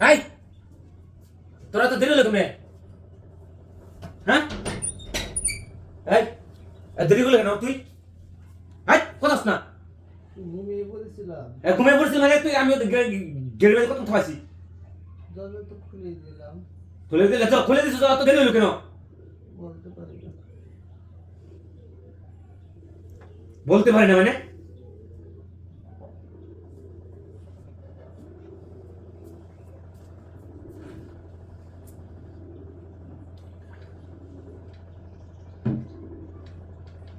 এই তোরা তো দেরি হলো কেমনে হ্যাঁ? এই দেরি হলো কেন তুই? এই কোথাস না। ঘুমিয়ে পড়েছিলাম। এ ঘুমিয়ে পড়ছিস লাগে তুই আমি গেড়ে বেড়ে কত দরজা তো খুলে দিলাম। খুলে দিলে তো খুলে দিছিস তো দেরি হলো কেন? বলতে পারি না। বলতে পারি না মানে?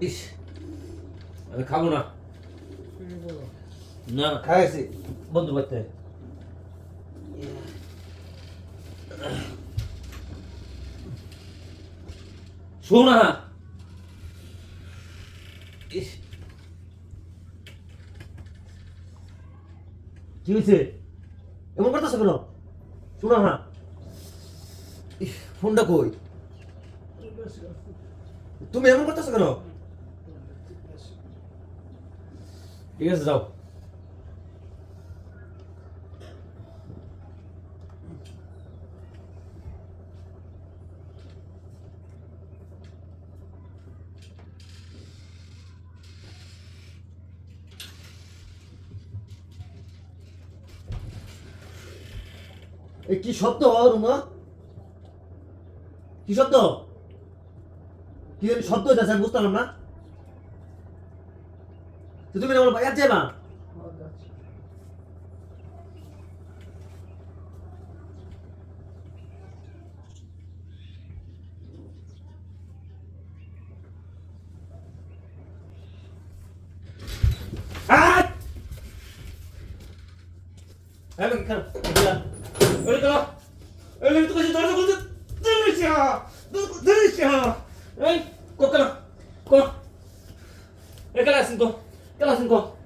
ইস আমি খাব না। না খাইছি। বন্ধু বাড়তে। শোন ইস। কি হয়েছে? এমন করতেছ কেন? শোনা ইস, ফোনটা কই? তুমি এমন করতেছো কেন? ঠিক আছে, যাও। কি শব্দ, রুমা? কি শব্দ? কি শব্দ হইতেছে, আমি বুঝতে পারলাম না। তো তুমি আমার বাইরে যাবা খাওয়া যাচ্ছে আয়! এই লোক কেন?